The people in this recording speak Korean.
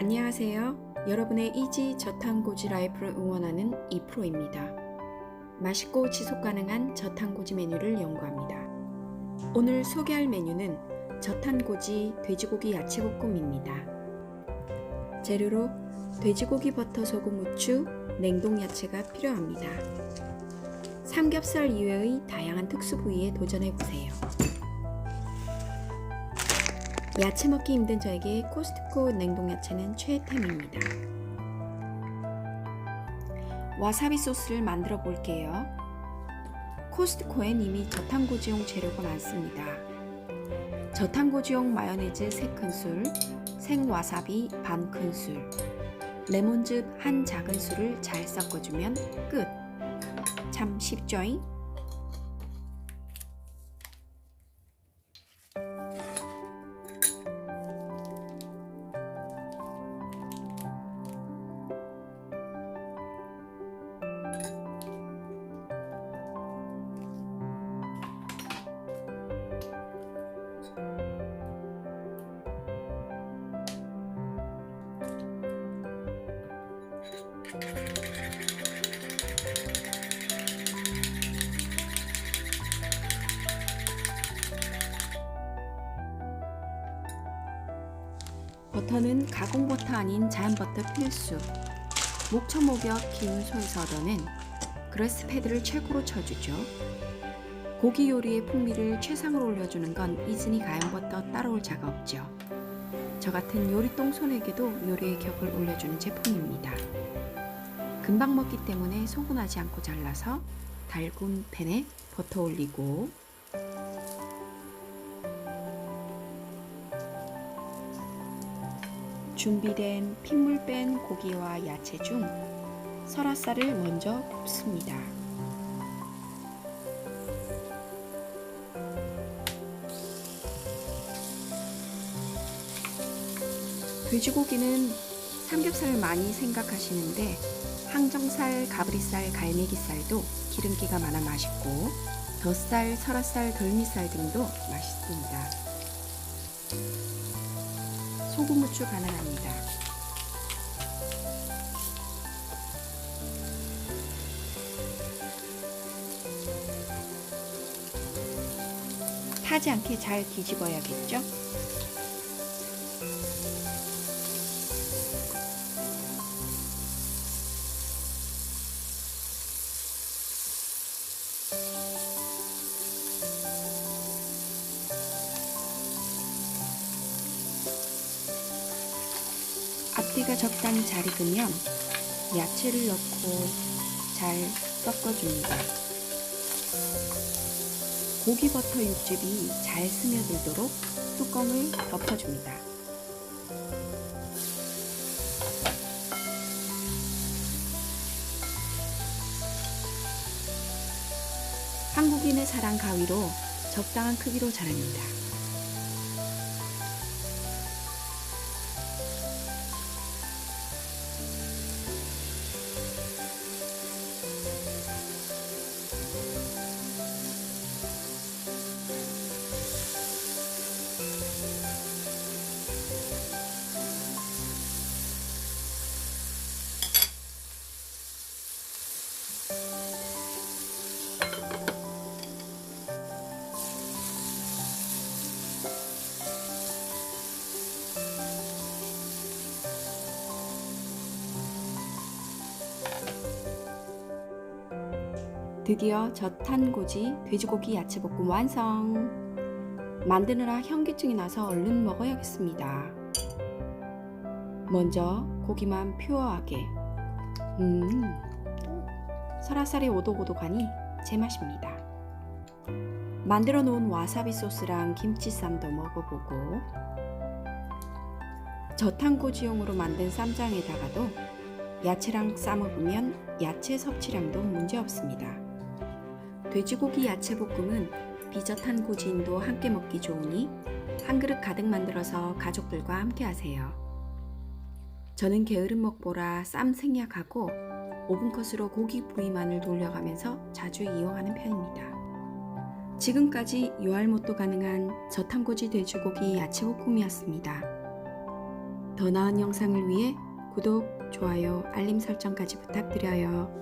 안녕하세요. 여러분의 이지 저탄고지 라이프를 응원하는 이프로입니다. 맛있고 지속 가능한 저탄고지 메뉴를 연구합니다. 오늘 소개할 메뉴는 저탄고지 돼지고기 야채볶음입니다. 재료로 돼지고기 버터 소금 후추, 냉동 야채가 필요합니다. 삼겹살 이외의 다양한 특수 부위에 도전해 보세요. 야채 먹기 힘든 저에게 코스트코 냉동 야채는 최애템입니다. 와사비 소스를 만들어 볼게요. 코스트코엔 이미 저탄고지용 재료가 많습니다. 저탄고지용 마요네즈 3큰술, 생와사비 반 큰술, 레몬즙 한 작은술을 잘 섞어주면 끝! 참 쉽죠잉? 버터는 가공 버터 아닌 자연 버터 필수. 목초 목욕 기운소에서 얻어낸 그레스 패드를 최고로 쳐주죠. 고기 요리의 풍미를 최상으로 올려주는 건 이즈니 가연 버터 따라올 자가 없죠. 저 같은 요리똥 손에게도 요리의 격을 올려주는 제품입니다. 금방 먹기 때문에 소분하지 않고 잘라서 달군 팬에 버터 올리고 준비된 핏물 뺀 고기와 야채 중 설화살을 먼저 굽습니다. 돼지고기는 삼겹살을 많이 생각하시는데 항정살, 가브리살, 갈매기살도 기름기가 많아 맛있고 덧살, 설화살, 덜미살 등도 맛있습니다. 소금 후추 가능합니다. 타지 않게 잘 뒤집어야겠죠? 앞뒤가 적당히 잘 익으면 야채를 넣고 잘 섞어줍니다. 고기 버터 육즙이 잘 스며들도록 뚜껑을 덮어줍니다. 한국인의 사랑 가위로 적당한 크기로 자릅니다. 드디어 저탄고지 돼지고기 야채볶음 완성! 만드느라 현기증이 나서 얼른 먹어야겠습니다. 먼저 고기만 퓨어하게. 음, 설화살이 오독오독하니 제맛입니다. 만들어 놓은 와사비 소스랑 김치 쌈도 먹어보고 저탄고지용으로 만든 쌈장에다가도 야채랑 싸먹으면 야채 섭취량도 문제없습니다. 돼지고기 야채 볶음은 비젓한 고지인도 함께 먹기 좋으니 한 그릇 가득 만들어서 가족들과 함께 하세요. 저는 게으름 먹보라 쌈 생략하고 오븐컷으로 고기 부위만을 돌려가면서 자주 이용하는 편입니다. 지금까지 요알못도 가능한 저탄고지 돼지고기 야채 볶음이었습니다. 더 나은 영상을 위해 구독, 좋아요, 알림 설정까지 부탁드려요.